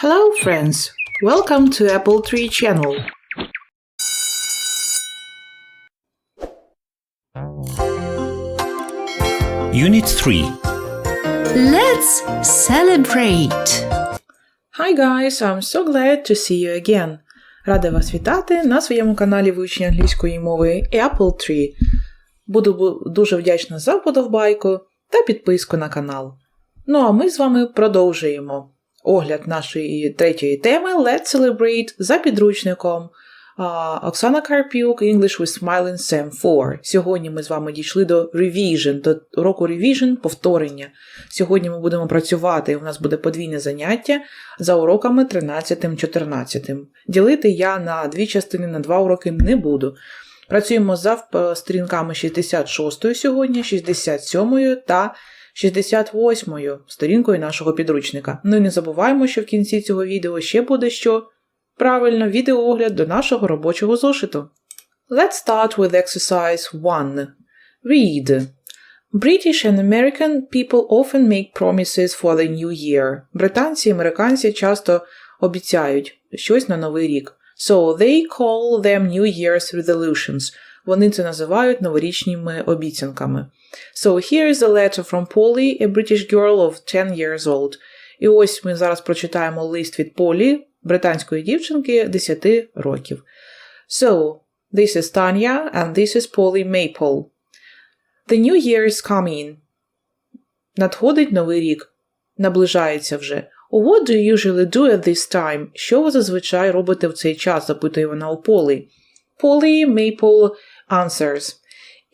Hello, friends. Welcome to Apple Tree Channel. Unit 3 Let's celebrate. Hi guys, I'm so glad to see you again. Рада вас вітати на своєму каналі вивчення англійської мови Apple Tree. Буду дуже вдячна за вподобайку та підписку на канал. Ну а ми з вами продовжуємо огляд нашої третьої теми Let's Celebrate за підручником Оксана Карпюк English with Smiling Sam 4. Сьогодні ми з вами дійшли до revision, до уроку revision, повторення. Сьогодні ми будемо працювати, у нас буде подвійне заняття за уроками 13-14. Ділити я на дві частини, на два уроки не буду. Працюємо за сторінками 66 сьогодні, 67 та 68 сторінкою нашого підручника. Ну і не забуваємо, що в кінці цього відео ще буде що? Правильно, відеоогляд до нашого робочого зошиту. Let's start with exercise 1. Read. British and American people often make promises for the new year. Британці і американці часто обіцяють щось на новий рік. So they call them New Year's resolutions. Вони це називають новорічними обіцянками. So here is a letter from Polly, a British girl of 10 years old. І ось ми зараз прочитаємо лист від Полі, британської дівчинки 10 років. So, this is Tanya and this is Polly Maple. The new year is coming. Надходить новий рік. Наближається вже. What do you usually do at this time? Що ви зазвичай робите в цей час? запитує вона у Полі. Polly Maple answers.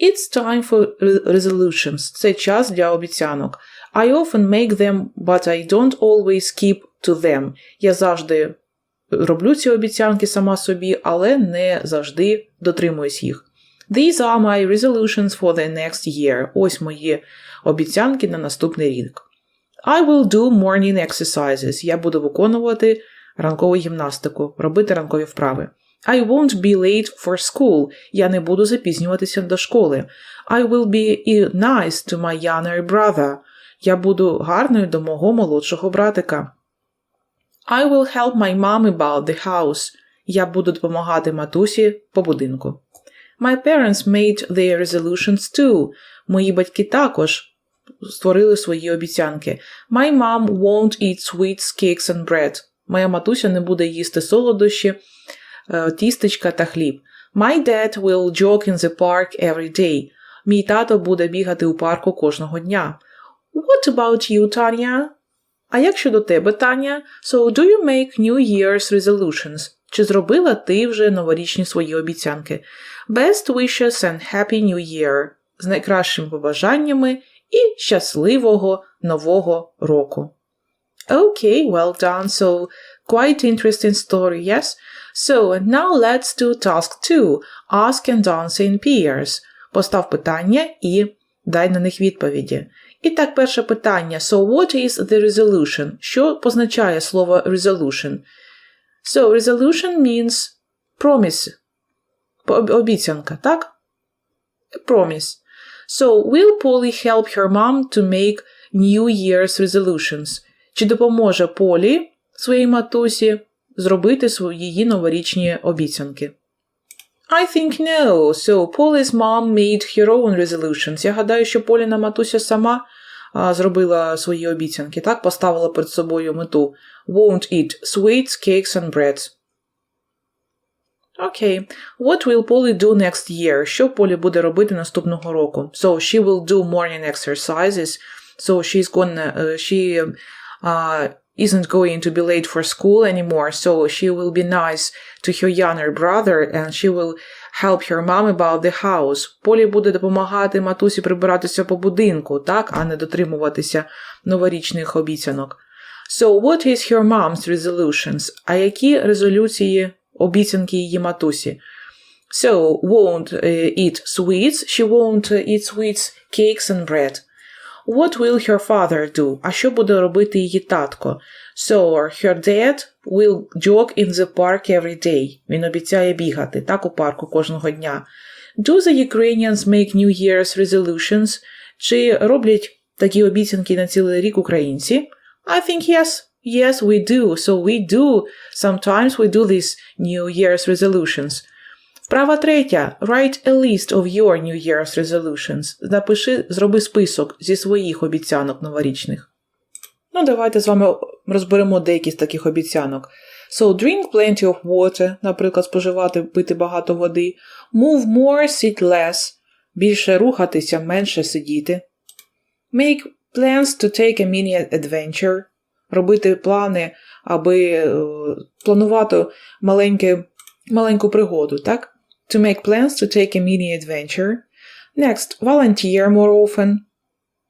It's time for resolutions. Це час для обіцянок. I often make them, but I don't always keep to them. Я завжди роблю ці обіцянки сама собі, але не завжди дотримуюсь їх. These are my resolutions for the next year. Ось мої обіцянки на наступний рік. I will do morning exercises. Я буду виконувати ранкову гімнастику, робити ранкові вправи. I won't be late for school. Я не буду запізнюватися до школи. I will be nice to my younger brother. Я буду гарною до мого молодшого братика. I will help my mom about the house. Я буду допомагати матусі по будинку. My parents made their resolutions too. Мої батьки також створили свої обіцянки. My mom won't eat sweets, cakes and bread. Моя матуся не буде їсти солодощі, тістечка та хліб. My dad will jog in the park every day. Мій тато буде бігати у парку кожного дня. What about you, Tanya? А як щодо тебе, Таня? So do you make New Year's resolutions? Чи зробила ти вже новорічні свої обіцянки? Best wishes and happy new year! З найкращими побажаннями і щасливого нового року. Okay, well done. So, quite interesting story, yes? So, now let's do task 2. Ask and answer in pairs. Постав питання і дай на них відповіді. І так, перше питання. So, what is the resolution? Що позначає слово resolution? So, resolution means promise. По- Обіцянка, так? Promise. So, will Polly help her mom to make New Year's resolutions? Чи допоможе Полі своїй матусі зробити свої новорічні обіцянки? I think no. So Polly's mom made her own resolutions. Я гадаю, що Поліна матуся сама а, зробила свої обіцянки, так поставила перед собою мету won't eat sweets, cakes and breads. Окей. What will Polly do next year? Що Полі буде робити наступного року? So she will do morning exercises. So she's gonna, uh, she uh, isn't going to be late for school anymore. So she will be nice to her younger brother and she will help her mom about the house. Полі буде допомагати матусі прибиратися по будинку, так, а не дотримуватися новорічних обіцянок. So what is her mom's resolutions? А які резолюції обіцянки її матусі? So, won't uh, eat sweets. She won't uh, eat sweets, cakes and bread. What will her father do? А що буде робити її татко? So, her dad will jog in the park every day. Він обіцяє бігати, так, у парку кожного дня. Do the Ukrainians make New Year's resolutions? Чи роблять такі обіцянки на цілий рік українці? I think yes. Yes, we do. So we do. Sometimes we do these New Year's resolutions. Вправа третя. Write a list of your New Year's resolutions. Напиши, зроби список зі своїх обіцянок новорічних. Ну, давайте з вами розберемо деякі з таких обіцянок. So, drink plenty of water, наприклад, споживати, пити багато води. Move more, sit less. Більше рухатися, менше сидіти. Make plans to take a mini adventure. Робити плани, аби е, планувати маленьке, маленьку пригоду, так? To make plans to take a mini adventure. Next, volunteer more often.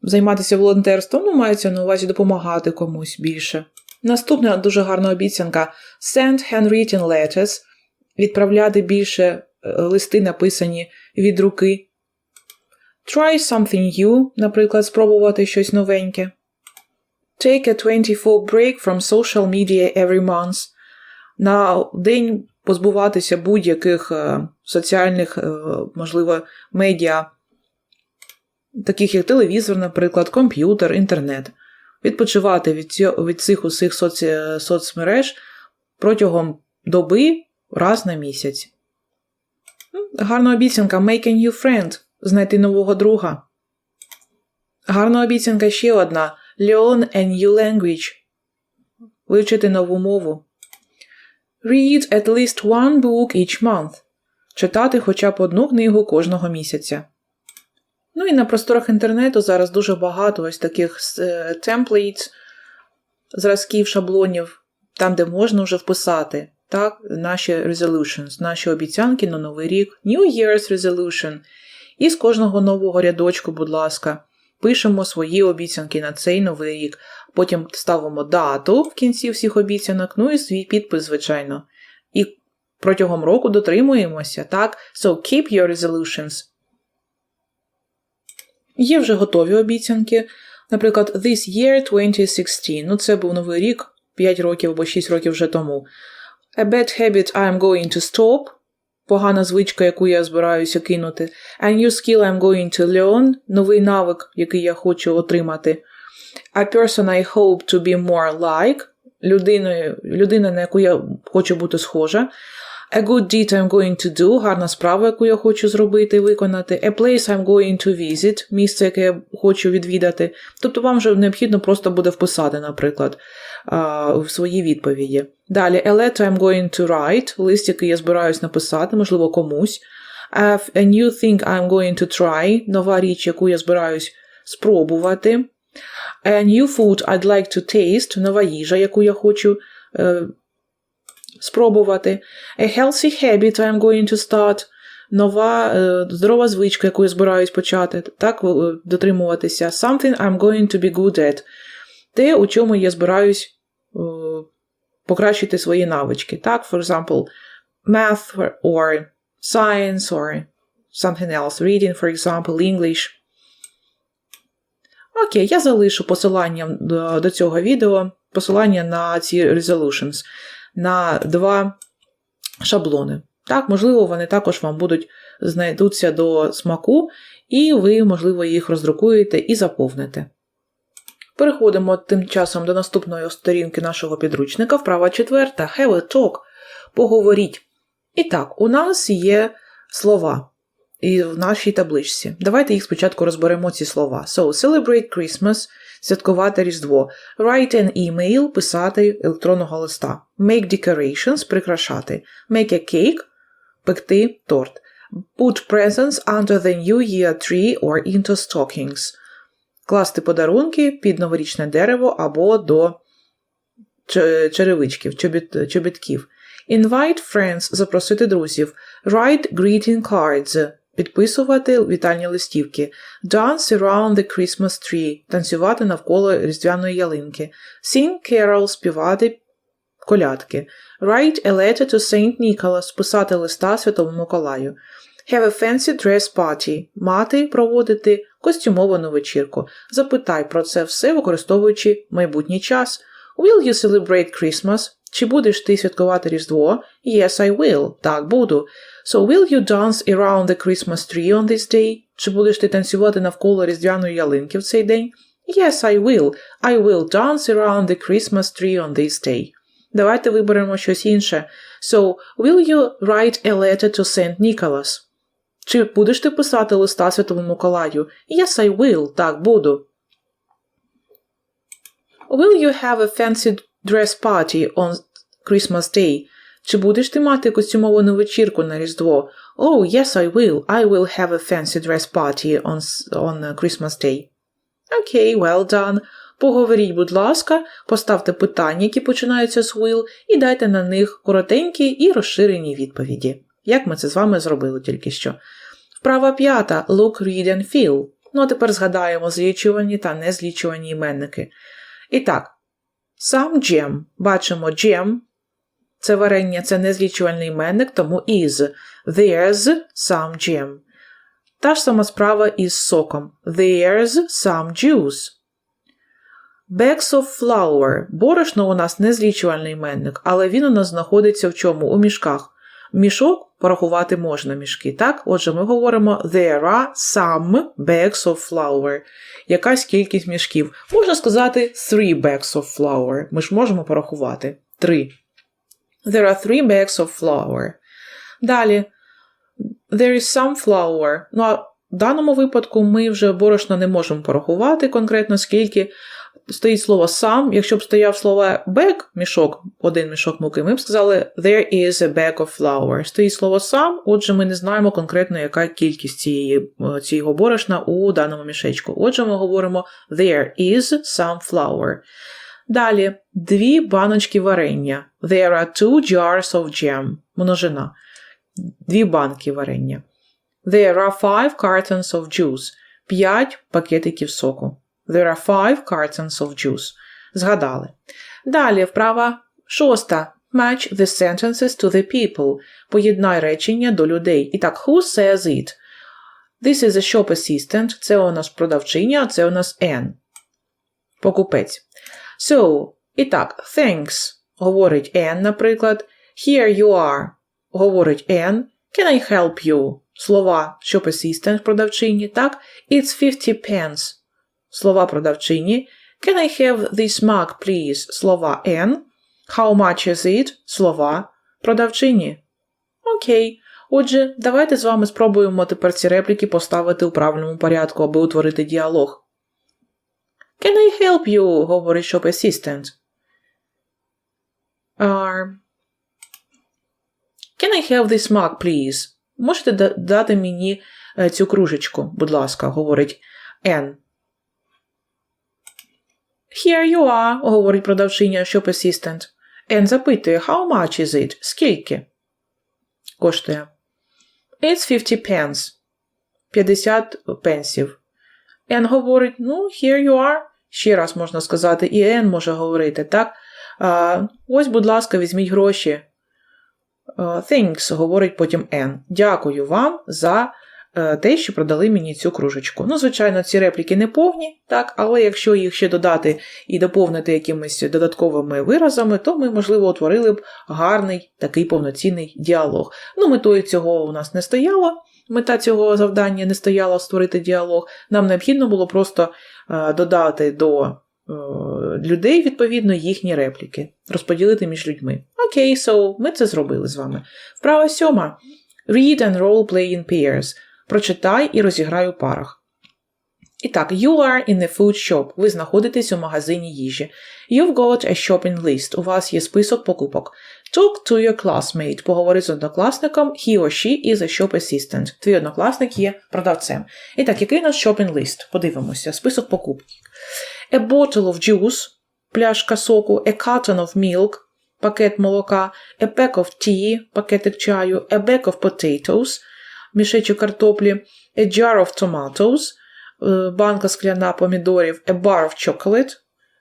Займатися волонтерством, ну, мається на увазі допомагати комусь більше. Наступна дуже гарна обіцянка send handwritten letters, відправляти більше е, листи, написані від руки. Try something new, наприклад, спробувати щось новеньке. Take a 24 break from social media every month. На день позбуватися будь-яких е, соціальних, е, можливо, медіа, таких як телевізор, наприклад, комп'ютер, інтернет. Відпочивати від, від цих усіх соці, соцмереж протягом доби раз на місяць. Гарна обіцянка make a new friend знайти нового друга. Гарна обіцянка ще одна learn a new language вивчити нову мову. Read at least one book each month читати хоча б одну книгу кожного місяця. Ну і на просторах інтернету зараз дуже багато ось таких е, templates, зразків, шаблонів, там, де можна вже вписати так, наші resolutions, наші обіцянки на новий рік, New Year's resolution. І з кожного нового рядочку, будь ласка, пишемо свої обіцянки на цей новий рік. Потім ставимо дату в кінці всіх обіцянок, ну і свій підпис, звичайно. І протягом року дотримуємося, так? So keep your resolutions. Є вже готові обіцянки. Наприклад, This year 2016. Ну, це був новий рік, 5 років або 6 років вже тому. A bad habit I am going to stop. Погана звичка, яку я збираюся кинути. A new skill I'm going to learn. Новий навик, який я хочу отримати. A person I hope to be more like. Людина, людина, на яку я хочу бути схожа. A good deed I'm going to do, гарна справа, яку я хочу зробити, виконати. A place I'm going to visit, місце, яке я хочу відвідати. Тобто вам вже необхідно просто буде вписати, наприклад, в свої відповіді. Далі, a letter I'm going to write, лист, який я збираюсь написати, можливо, комусь. A, a new thing I'm going to try, нова річ, яку я збираюсь спробувати. A new food I'd like to taste, нова їжа, яку я хочу е, спробувати. A healthy habit I'm going to start. Нова е, здорова звичка, яку я збираюсь почати, так, е, дотримуватися. Something I'm going to be good at. Те, у чому я збираюсь е, покращити свої навички. Так, for example, math or science or something else. Reading, for example, English. Окей, я залишу посилання до, до цього відео, посилання на ці resolutions, на два шаблони. Так, можливо, вони також вам будуть знайдуться до смаку, і ви, можливо, їх роздрукуєте і заповните. Переходимо тим часом до наступної сторінки нашого підручника, вправа четверта, have a talk, поговоріть. І так, у нас є слова і в нашій табличці. Давайте їх спочатку розберемо ці слова. So, celebrate Christmas, святкувати Різдво. Write an email, писати електронного листа. Make decorations, прикрашати. Make a cake, пекти торт. Put presents under the New Year tree or into stockings. Класти подарунки під новорічне дерево або до черевичків, чобіт, чобітків. Invite friends, запросити друзів. Write greeting cards, підписувати вітальні листівки. Dance around the Christmas tree, танцювати навколо різдвяної ялинки. Sing carols, співати колядки. Write a letter to Saint Nicholas, писати листа Святому Миколаю. Have a fancy dress party, мати, проводити костюмовану вечірку. Запитай про це все, використовуючи майбутній час. Will you celebrate Christmas? Чи будеш ти святкувати Різдво? Yes, I will. Так, буду. So will you dance around the Christmas tree on this day? Чи будеш ти танцювати навколо різдвяної ялинки в цей день? Yes, I will. I will dance around the Christmas tree on this day. Давайте виберемо щось інше. So, will you write a letter to Saint Nicholas? Чи будеш ти писати листа Святому Миколаю? Yes, I will. Так, буду. Will you have a fancy dress party on Christmas Day? Чи будеш ти мати костюмовану вечірку на Різдво? Oh, yes, I will. I will have a fancy dress party on, on Christmas Day. Окей, well done. Поговоріть, будь ласка, поставте питання, які починаються з will, і дайте на них коротенькі і розширені відповіді. Як ми це з вами зробили тільки що. Вправа п'ята. Look, read and feel. Ну а тепер згадаємо злічувані та незлічувані іменники. І так, сам джем. Бачимо джем. Це варення, це незлічувальний іменник, тому is. There's some jam. Та ж сама справа із соком. There's some juice. Bags of flour. Борошно у нас незлічувальний іменник, але він у нас знаходиться в чому? У мішках. Мішок порахувати можна мішки, так? Отже, ми говоримо there are some bags of flour. Якась кількість мішків. Можна сказати three bags of flour. Ми ж можемо порахувати. Три. There are three bags of flour. Далі. There is some flour. Ну, а в даному випадку ми вже борошно не можемо порахувати конкретно, скільки стоїть слово some. Якщо б стояв слово bag, мішок, один мішок муки, ми б сказали there is a bag of flour. Стоїть слово some, отже, ми не знаємо конкретно, яка кількість цієї, е, цього борошна у даному мішечку. Отже, ми говоримо there is some flour. Далі дві баночки варення. There are two jars of jam. Множина. Дві банки варення. There are five cartons of juice. П'ять пакетиків соку. There are five cartons of juice. Згадали. Далі вправа шоста. Match the sentences to the people. Поєднай речення до людей. І так, who says it? This is a shop assistant. Це у нас продавчиня, а це у нас N. Покупець. So, і так, thanks, говорить N, наприклад. Here you are, говорить N. Can I help you? Слова shop assistant продавчині, так? It's 50 pence. Слова продавчині. Can I have this mug, please? Слова N. How much is it? Слова продавчині. Окей. Отже, давайте з вами спробуємо тепер ці репліки поставити у правильному порядку, аби утворити діалог. Can I help you? говорить shop assistant. Uh, Can I have this mug, please? Можете дати мені е, цю кружечку, будь ласка, говорить N. Here you are, говорить продавчиня shop assistant. N запитує, how much is it? Скільки? Коштує. It's 50 pence. 50 пенсів. N говорить, ну, here you are. Ще раз можна сказати, і N може говорити, так? А, ось, будь ласка, візьміть гроші. Thanks, говорить потім N. Дякую вам за те, що продали мені цю кружечку. Ну, звичайно, ці репліки не повні, так, але якщо їх ще додати і доповнити якимись додатковими виразами, то ми, можливо, утворили б гарний такий повноцінний діалог. Ну, метою цього у нас не стояло. Мета цього завдання не стояла створити діалог. Нам необхідно було просто е, додати до е, людей, відповідно, їхні репліки, розподілити між людьми. Окей, so ми це зробили з вами. Вправа сьома. Read and role play in pairs. Прочитай і розіграй у парах. І так, you are in a food shop. Ви знаходитесь у магазині їжі. You've got a shopping list. У вас є список покупок. Talk to your classmate. Поговори з однокласником. He or she is a shop assistant. Твій однокласник є продавцем. І так, який у нас shopping list? Подивимося. Список покупок. A bottle of juice. Пляшка соку. A carton of milk. Пакет молока. A pack of tea. Пакетик чаю. A bag of potatoes. Мішечок картоплі. A jar of tomatoes. е, Банка скляна помідорів. A bar of chocolate.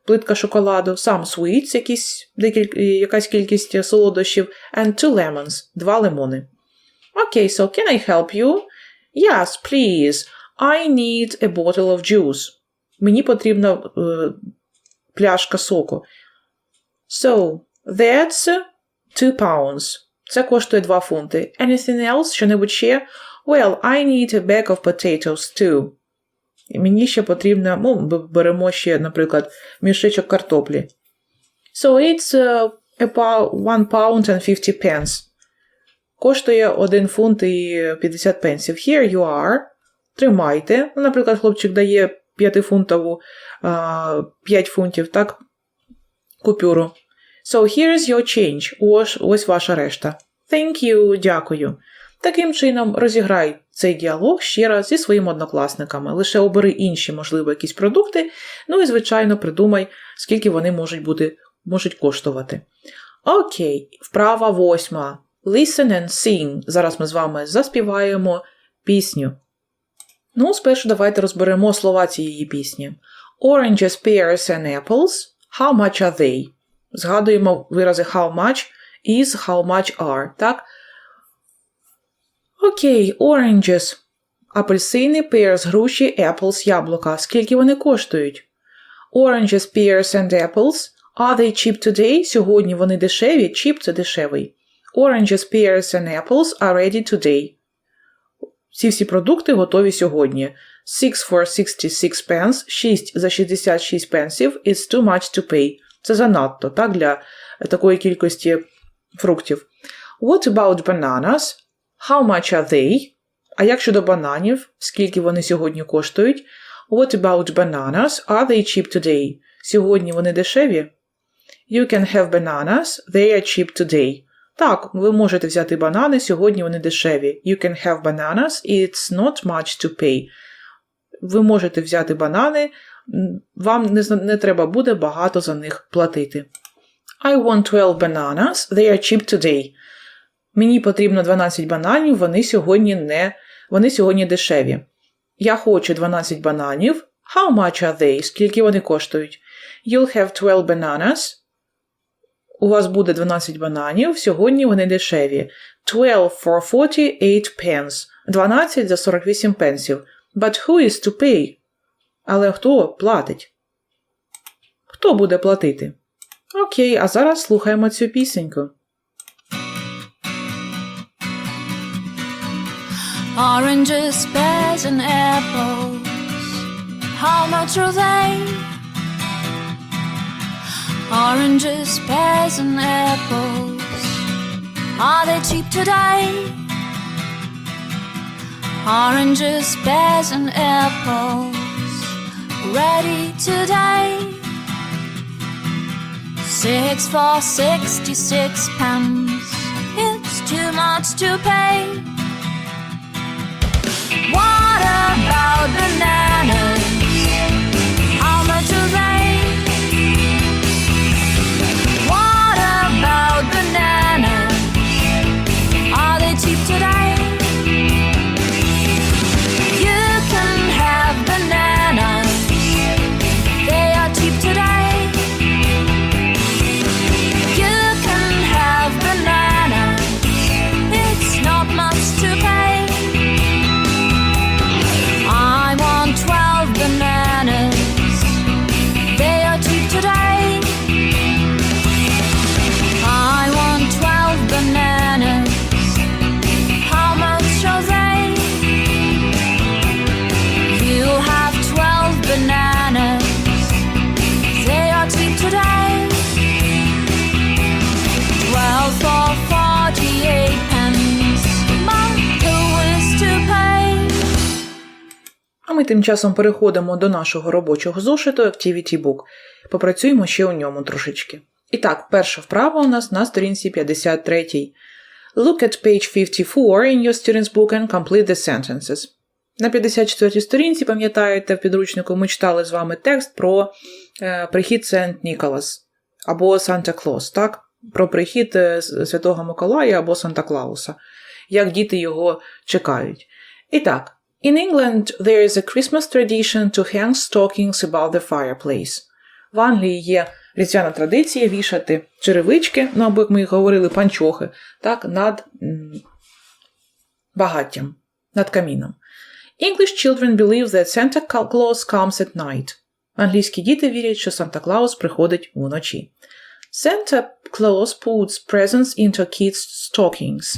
Плитка шоколаду. Some sweets. Якісь, декіль, якась кількість солодощів. And two lemons. Два лимони. Okay, so can I help you? Yes, please. I need a bottle of juice. Мені потрібна е, пляшка соку. So, that's two pounds. Це коштує 2 фунти. Anything else? Що-небудь ще? Well, I need a bag of potatoes too. І мені ще потрібно, ну, беремо ще, наприклад, мішечок картоплі. So it's uh, about one pound and 50 pence. Коштує 1 фунт і 50 пенсів. Here you are. Тримайте. Ну, наприклад, хлопчик дає 5-фунтову, а, 5 фунтів, так? Купюру. So here is your change. Ось, ось ваша решта. Thank you, дякую. Таким чином, розіграй цей діалог ще раз зі своїми однокласниками. Лише обери інші, можливо, якісь продукти. Ну і, звичайно, придумай, скільки вони можуть бути, можуть коштувати. Окей, вправа восьма. Listen and sing. Зараз ми з вами заспіваємо пісню. Ну, спершу давайте розберемо слова цієї пісні. Oranges, pears and apples. How much are they? Згадуємо вирази how much is, how much are, так? Окей, oranges. Апельсини, pears, груші, apples, яблука. Скільки вони коштують? Oranges, pears and apples. Are they cheap today? Сьогодні вони дешеві. Cheap – це дешевий. Oranges, pears and apples are ready today. Ці всі продукти готові сьогодні. 6 for 66 pence, 6 за 66 пенсів is too much to pay. Це занадто, так, для такої кількості фруктів. What about bananas? How much are they? А як щодо бананів? Скільки вони сьогодні коштують? What about bananas? Are they cheap today? Сьогодні вони дешеві? You can have bananas. They are cheap today. Так, ви можете взяти банани, сьогодні вони дешеві. You can have bananas. It's not much to pay. Ви можете взяти банани, вам не, не треба буде багато за них платити. I want 12 bananas. They are cheap today. Мені потрібно 12 бананів, вони сьогодні не вони сьогодні дешеві. Я хочу 12 бананів. How much are they? Скільки вони коштують? You'll have 12 bananas. У вас буде 12 бананів, сьогодні вони дешеві. 12 for 48 pence. 12 за 48 пенсів. But who is to pay? Але хто платить? Хто буде платити? Окей, а зараз слухаємо цю пісеньку. Oranges, pears, and apples. How much are they? Oranges, pears, and apples. Are they cheap today? Oranges, pears, and apples. Ready today. Six for sixty-six pence. It's too much to pay. What about bananas? Тим часом переходимо до нашого робочого зошиту Activity Book. Попрацюємо ще у ньому трошечки. І так, перша вправа у нас на сторінці 53. Look at page 54 in your student's book and complete the sentences. На 54 сторінці, пам'ятаєте, в підручнику ми читали з вами текст про е, прихід Сент Ніколас або Санта Клос, так? Про прихід е, Святого Миколая або Санта Клауса, як діти його чекають. І так, In England there is a Christmas tradition to hang stockings above the fireplace. В Англії є різдвяна традиція вішати черевички, ну або як ми говорили, панчохи, так, над багаттям, над каміном. English children believe that Santa Claus comes at night. Англійські діти вірять, що Санта Клаус приходить уночі. Santa Claus puts presents into kids' stockings.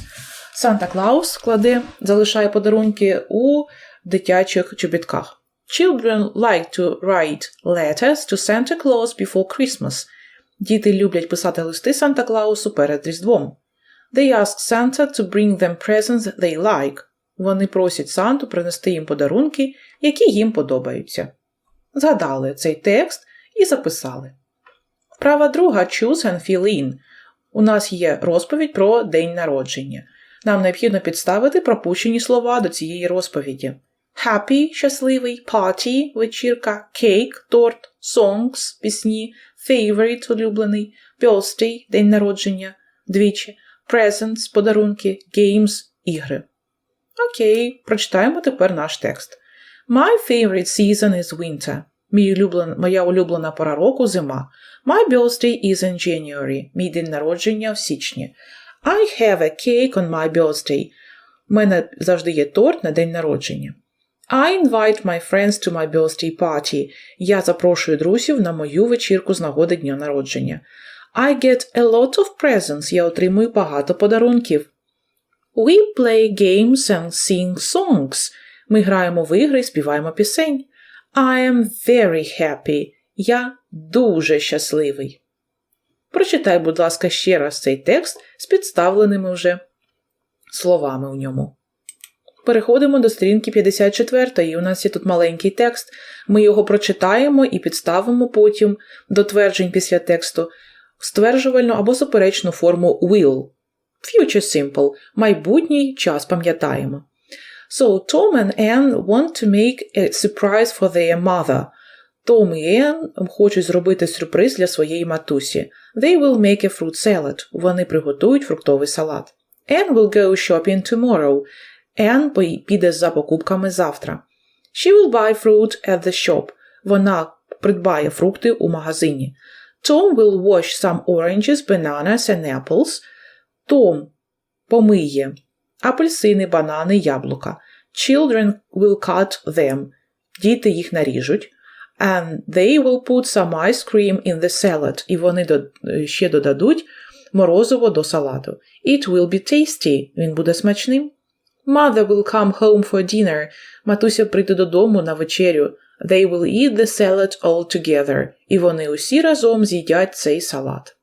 Санта Клаус кладе, залишає подарунки у дитячих чобітках. Children like to write letters to Santa Claus before Christmas. Діти люблять писати листи Санта Клаусу перед Різдвом. They ask Santa to bring them presents they like. Вони просять Санту принести їм подарунки, які їм подобаються. Згадали цей текст і записали. Вправа друга choose and fill in. У нас є розповідь про день народження. Нам необхідно підставити пропущені слова до цієї розповіді. Happy – щасливий, party – вечірка, cake – торт, songs – пісні, favorite – улюблений, birthday – день народження, двічі, presents – подарунки, games – ігри. Окей, прочитаємо тепер наш текст. My favorite season is winter. Мій улюблен, моя улюблена пора року зима. My birthday is in January. Мій день народження в січні. I have a cake on my birthday. У мене завжди є торт на день народження. I invite my friends to my birthday party. Я запрошую друзів на мою вечірку з нагоди дня народження. I get a lot of presents. Я отримую багато подарунків. We play games and sing songs. Ми граємо в ігри і співаємо пісень. I am very happy. Я дуже щасливий. Прочитай, будь ласка, ще раз цей текст з підставленими вже словами в ньому. Переходимо до сторінки 54. І у нас є тут маленький текст. Ми його прочитаємо і підставимо потім до тверджень після тексту стверджувальну або суперечну форму will. Future simple. Майбутній час пам'ятаємо. So Tom and Anne want to make a surprise for their mother. Том і Енн хочуть зробити сюрприз для своєї матусі. They will make a fruit salad. Вони приготують фруктовий салат. Anne will go shopping tomorrow. Енн піде за покупками завтра. She will buy fruit at the shop. Вона придбає фрукти у магазині. Tom will wash some oranges, bananas and apples. Том помиє апельсини, банани, яблука. Children will cut them. Діти їх наріжуть. And they will put some ice cream in the salad. І вони ще додадуть морозиво до салату. It will be tasty. Він буде смачним. Mother will come home for dinner. Матуся прийде додому на вечерю. They will eat the salad all together. І вони усі разом з'їдять цей салат.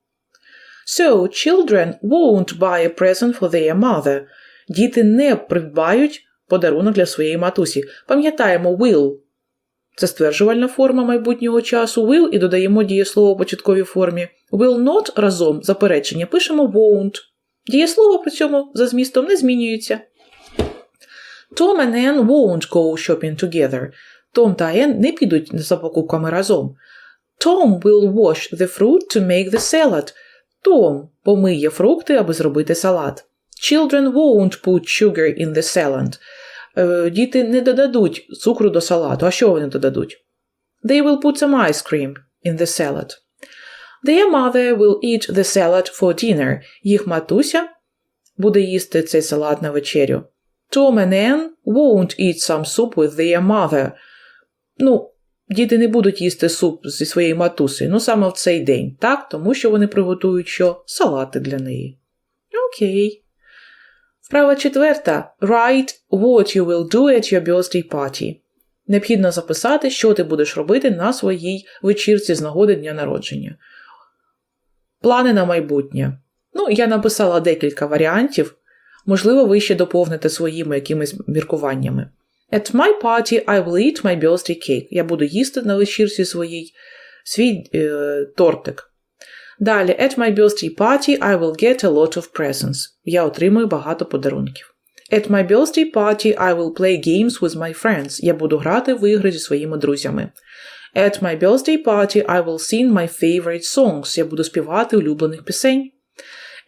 So, children won't buy a present for their mother. Діти не придбають подарунок для своєї матусі. Пам'ятаємо will. Це стверджувальна форма майбутнього часу will і додаємо дієслово в початковій формі. Will not разом заперечення пишемо won't. Дієслово при цьому за змістом не змінюється. Tom and Ann won't go shopping together. Том та Енн не підуть за покупками разом. Tom will wash the fruit to make the salad. Том помиє фрукти, аби зробити салат. Children won't put sugar in the salad. Е, Діти не додадуть цукру до салату. А що вони додадуть? They will put some ice cream in the salad. Their mother will eat the salad for dinner. Їх матуся буде їсти цей салат на вечерю. Tom and Ann won't eat some soup with their mother. Ну, діти не будуть їсти суп зі своєю матусею, ну саме в цей день, так? Тому що вони приготують що? Салати для неї. Окей. Вправа четверта. Write what you will do at your birthday party. Необхідно записати, що ти будеш робити на своїй вечірці з нагоди дня народження. Плани на майбутнє. Ну, я написала декілька варіантів. Можливо, ви ще доповните своїми якимись міркуваннями. At my party I will eat my birthday cake. Я буду їсти на вечірці своїй свій е, тортик. Далі, at my birthday party I will get a lot of presents. Я отримую багато подарунків. At my birthday party I will play games with my friends. Я буду грати в ігри зі своїми друзями. At my birthday party I will sing my favorite songs. Я буду співати улюблених пісень.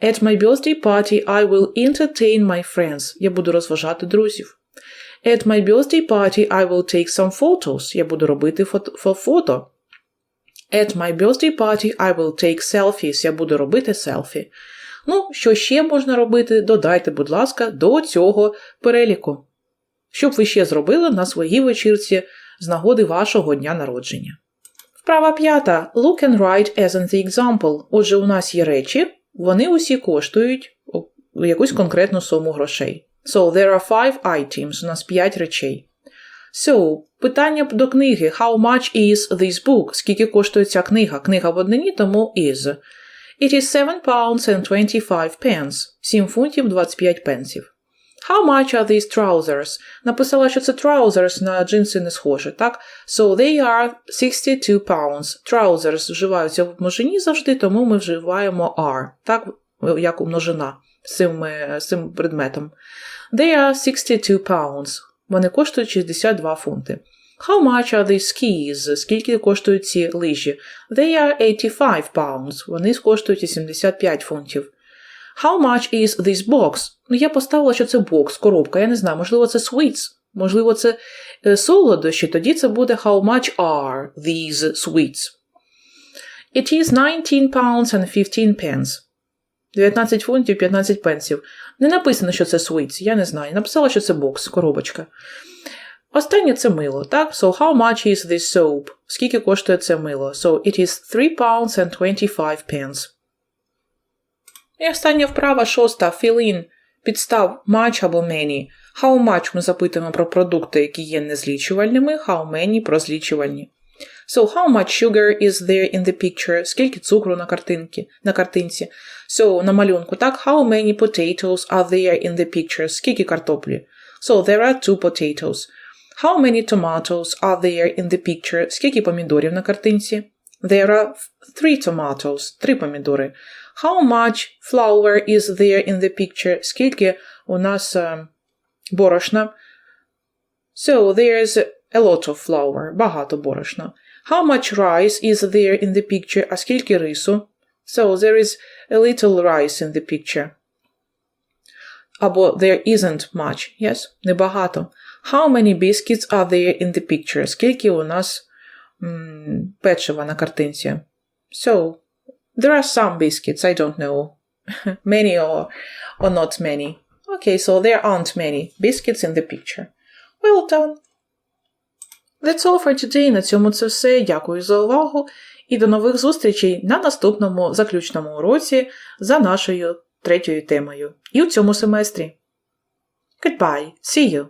At my birthday party I will entertain my friends. Я буду розважати друзів. At my birthday party I will take some photos. Я буду робити фото. фото. At my birthday party I will take selfies. Я буду робити селфі. Ну, що ще можна робити, додайте, будь ласка, до цього переліку. Що б ви ще зробили на своїй вечірці з нагоди вашого дня народження. Вправа п'ята. Look and write as the example. Отже, у нас є речі, вони усі коштують якусь конкретну суму грошей. So there are five items. У нас 5 речей. So, питання до книги. How much is this book? Скільки коштує ця книга? Книга в однині, тому is. It is 7 pounds and 25 pence. 7 фунтів 25 пенсів. How much are these trousers? Написала, що це trousers на джинси не схоже, так? So they are 62 pounds. Trousers вживаються в множині завжди, тому ми вживаємо are, так, як у множина з цим, е, цим предметом. They are 62 pounds. Вони коштують 62 фунти. How much are these skis? Скільки коштують ці лижі? They are 85 pounds. Вони коштують 85 фунтів. How much is this box? Ну, я поставила, що це бокс, коробка. Я не знаю, можливо, це sweets, можливо, це е, солодощі. Тоді це буде how much are these sweets? It is 19 pounds and 15 pence. 19 фунтів 15 пенсів. Не написано, що це sweets, я не знаю. Написала, що це бокс, коробочка. Останнє це мило, так? So how much is this soap? Скільки коштує це мило? So it is 3 pounds and 25 pence. І остання вправа шоста fill in. Підстав much або many. How much ми запитуємо про продукти, які є незлічувальними, how many про злічувальні. So how much sugar is there in the picture? Скільки цукру на картинці? На картинці. So на малюнку, так, how many potatoes are there in the picture? Скільки картоплі? So there are two potatoes. How many tomatoes are there in the picture? Скільки помідорів на картинці? There are three tomatoes. Три помідори. How much flour is there in the picture? Скільки у нас е, борошна? So there's a lot of flour. Багато борошна. How much rice is there in the picture? А скільки рису? So there is a little rice in the picture. Або there isn't much. Yes? Небагато. How many biscuits are there in the picture? Скільки у нас м, печива на картинці? So, there are some biscuits, I don't know. many or, or not many. Okay, so there aren't many biscuits in the picture. Well done. That's all for today. На цьому це все. Дякую за увагу і до нових зустрічей на наступному заключному уроці за нашою третьою темою і у цьому семестрі. Goodbye. See you.